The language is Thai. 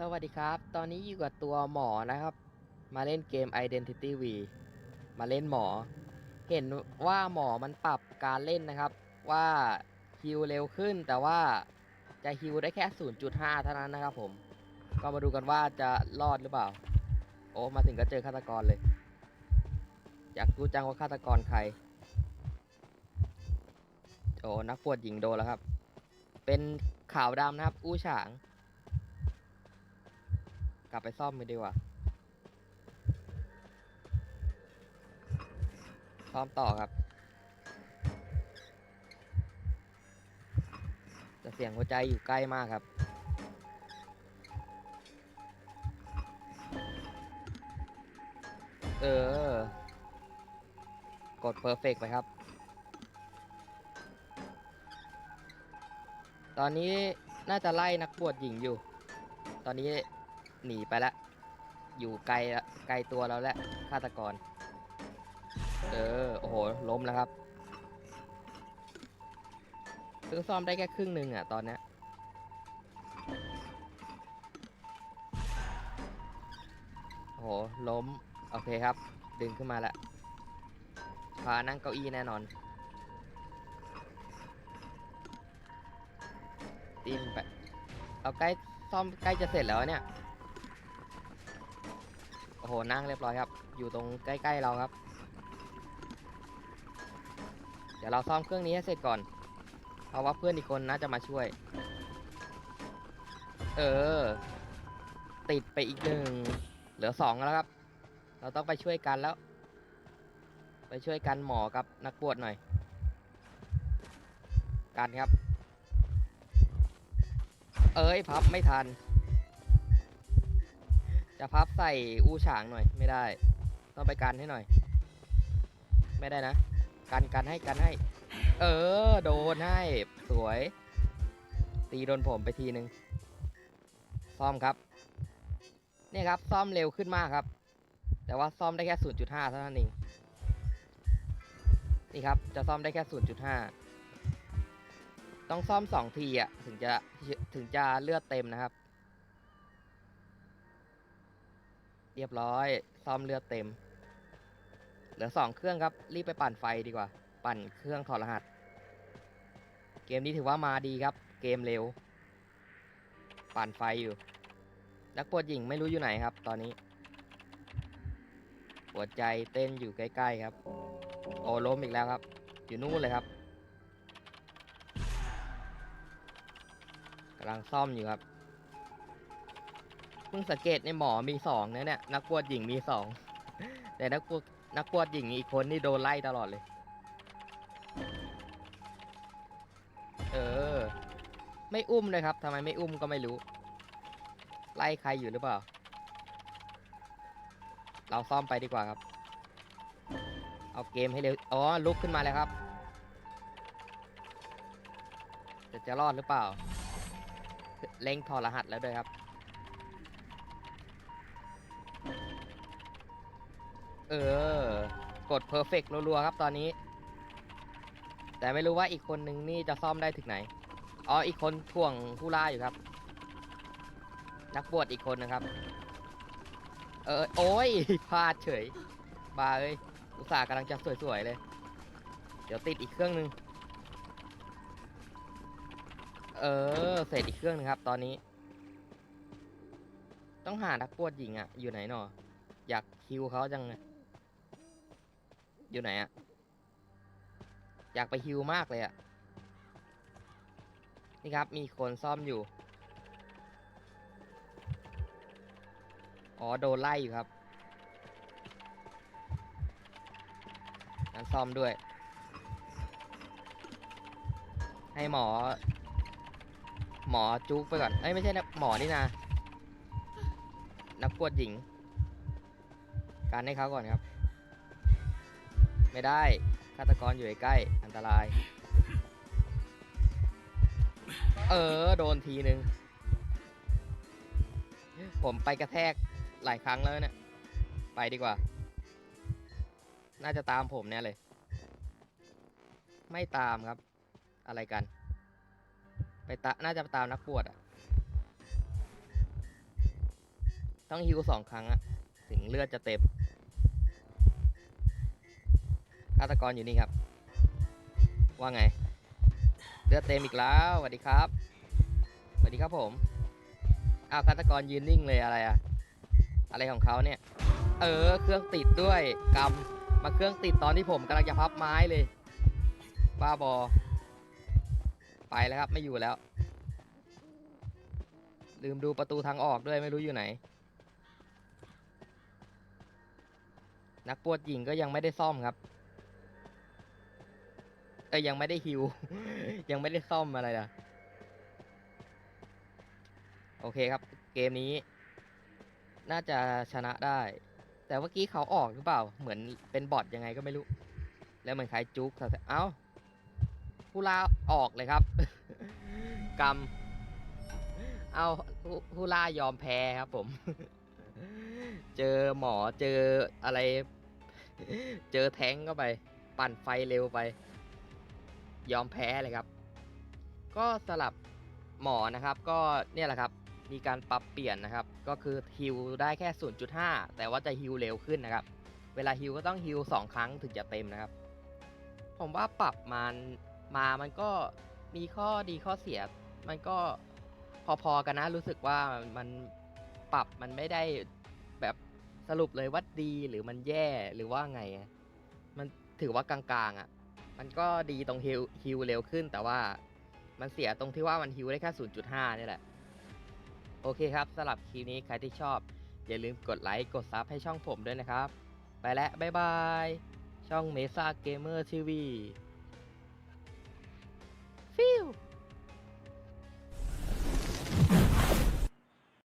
สวัสดีครับ ตอนนี้อยู่กับตัวหมอนะครับ มาเล่นเกม Identity V มาเล่นหมอ เห็นว่าหมอมันปรับการเล่นนะครับ ว่าฮิวเร็วขึ้น แต่ว่าจะฮิวได้แค่ 0.5 เท่านั้นนะครับผม ก็มาดูกันว่าจะรอดหรือเปล่า โอ้ มาถึงก็เจอฆาตกรเลย อยากรู้จังว่าฆาตกรใคร โอ้ นักปวดหญิงโดนแล้วครับ เป็นขาวดำนะครับ อู้ฉาง ลับไปซ่อมกันดีกว่า ซ่อมต่อครับแต่เสียงหัวใจอยู่ใกล้มากครับ เออ กด perfect ไปครับ ตอนนี้น่าจะไล่นักบวชหญิงอยู่ ตอนนี้ หนีไปล้วอยู่ไกลละไกลตัวเราแล้วฆาตกร เออ โอ้โห ล้มแล้วครับเพิ่งซ่อมได้แค่ครึ่งหนึ่งอะตอนเนี้ยโอ้โห ล้ม โอเคครับ ดึงขึ้นมาล้วพานั่งเก้าอี้แน่นอนตีมไป เอาใกล้ซ่อมใกล้จะเสร็จแล้วเนี่ย อ้โหนั่งเรียบร้อยครับ อยู่ตรงใกล้ๆเราครับ เดี๋ยวเราซ่อมเครื่องนี้ให้เสร็จก่อน เพราะว่าเพื่อนอีกคนน่าจะมาช่วย เออ ติดไปอีกหนึ่ง เหลือสองแล้วครับ เราต้องไปช่วยกันแล้ว ไปช่วยกันหมอกับนักบวชหน่อย กันครับ เอ้ยพับไม่ทัน จะพับใส่อู้ฉางหน่อยไม่ได้ ต้องไปกันให้หน่อย ไม่ได้นะ กันกันให้กันให้ เออ โดนให้ สวย ตีโดนผมไปทีนึง ซ่อมครับ เนี่ยครับ ซ่อมเร็วขึ้นมากครับ แต่ว่าซ่อมได้แค่ 0.5เท่านั้นเอง นี่ครับ จะซ่อมได้แค่ 0.5 ต้องซ่อม 2 ทีอะ ถึงจะถึงจะเลือดเต็มนะครับ เรียบร้อย ซ่อมเลือดเต็ม เหลือ2เครื่องครับ รีบไปปั่นไฟดีกว่า ปั่นเครื่องถอดรหัส เกมนี้ถือว่ามาดีครับ เกมเร็ว ปั่นไฟอยู่ นักปวดหญิงไม่รู้อยู่ไหนครับ ตอนนี้หัวใจเต้นอยู่ใกล้ๆครับ โอ้ล้มอีกแล้วครับ อยู่นู่นเลยครับกำลังซ่อมอยู่ครับ เพิ่งสังเกตในหมอมีสองนะเนี่ยนักปวดหญิงมีสอง แต่นักปวดนักปวดหญิงอีกคนนี่โดนไล่ตลอดเลย เออ ไม่อุ้มเลยครับทำไมไม่อุ้มก็ไม่รู้ ไล่ใครอยู่หรือเปล่า เราซ่อมไปดีกว่าครับ เอาเกมให้เร็ว อ๋อ ลุกขึ้นมาแล้วครับ จะจะรอดหรือเปล่า เล็งถอดรหัสแล้วด้วยครับ เออ กด perfect รัวๆครับตอนนี้ แต่ไม่รู้ว่าอีกคนนึงนี่จะซ่อมได้ถึงไหน อ๋อ อีกคนถ่วงผู้ล่าอยู่ครับ นักบวชอีกคนนะครับ เออ โอ้ยพลาดเฉย บาเอ้ย อุตส่าห์กำลังจะสวยๆเลย เดี๋ยวติดอีกเครื่องหนึง เออ เสร็จอีกเครื่องหนึงครับ ตอนนี้ ต้องหานักบวชหญิงอะอยู่ไหนหนออยากคิวเขาจังเลย อยู่ไหนอะอยากไปฮิวมากเลยอะนี่ครับมีคนซ่อมอยู่ อ๋อโดนไล่อยู่ครับงั้นซ่อมด้วย ให้หมอ หมอจุ๊บไปก่อน เอ้ยไม่ใช่นะหมอนี่นะนักปวดหญิง การให้เขาก่อนครับ ไม่ได้ฆาตกรอยู่ใกล้ๆอันตราย เออ โดนทีนึง ผมไปกระแทกหลายครั้งแล้วเนี่ย ไปดีกว่า น่าจะตามผมเนี่ยเลย ไม่ตามครับ อะไรกัน ไปตะน่าจะตามนักบวชอะต้องฮิวสองครั้งอะถึงเลือดจะเต็ม ฆาตกรอยู่นี่ครับ ว่าไง เลือดเต็มอีกแล้วสวัสดีครับสวัสดีครับผมอ้าวฆาตกรยืนนิ่งเลยอะไรอะอะไรของเขาเนี่ย เออ เครื่องติดด้วยกำมาเครื่องติดตอนที่ผมกำลังจะพับไม้เลยบ้าบอ ไปแล้วครับไม่อยู่แล้ว ลืมดูประตูทางออกด้วยไม่รู้อยู่ไหน นักปวดหญิงก็ยังไม่ได้ซ่อมครับ เอ้ยยังไม่ได้ฮิว ยังไม่ได้ซ่อมอะไรนะโอเคครับ เกมนี้ น่าจะชนะได้ แต่เมื่อกี้เขาออกหรือเปล่า เหมือนเป็นบอทยังไงก็ไม่รู้ แล้วเหมือนใครจุกเอ้าผู้ลาออกเลยครับ กรรม เอาผู้ผู้ล่ายอมแพ้ครับผม เจอหมอเจออะไร เจอแท้งเข้าไป ปั่นไฟเร็วไป ยอมแพ้เลยครับ ก็สลับหมอนะครับก็เนี่ยแหละครับมีการปรับเปลี่ยนนะครับ ก็คือฮิวได้แค่ 0.5 แต่ว่าจะฮิวเร็วขึ้นนะครับ เวลาฮิวก็ต้องฮิว2ครั้งถึงจะเต็มนะครับ ผมว่าปรับมันมามันก็มีข้อดีข้อเสีย มันก็พอๆกันนะรู้สึกว่ามันปรับมันไม่ได้แบบสรุปเลยว่าดีหรือมันแย่หรือว่าไง มันถือว่ากลางๆอะ่ะ มันก็ดีตรงฮิวฮิลเร็วขึ้น แต่ว่ามันเสียตรงที่ว่ามันฮิวได้แค่ 0.5 นี่แหละ โอเคครับสำหรับคลิปนี้ใครที่ชอบ อย่าลืมกดไลค์กดซับให้ช่องผมด้วยนะครับ ไปแล้วบ๊ายบาย ช่องเมซ่าเกมเมอร์ทีวีฟิว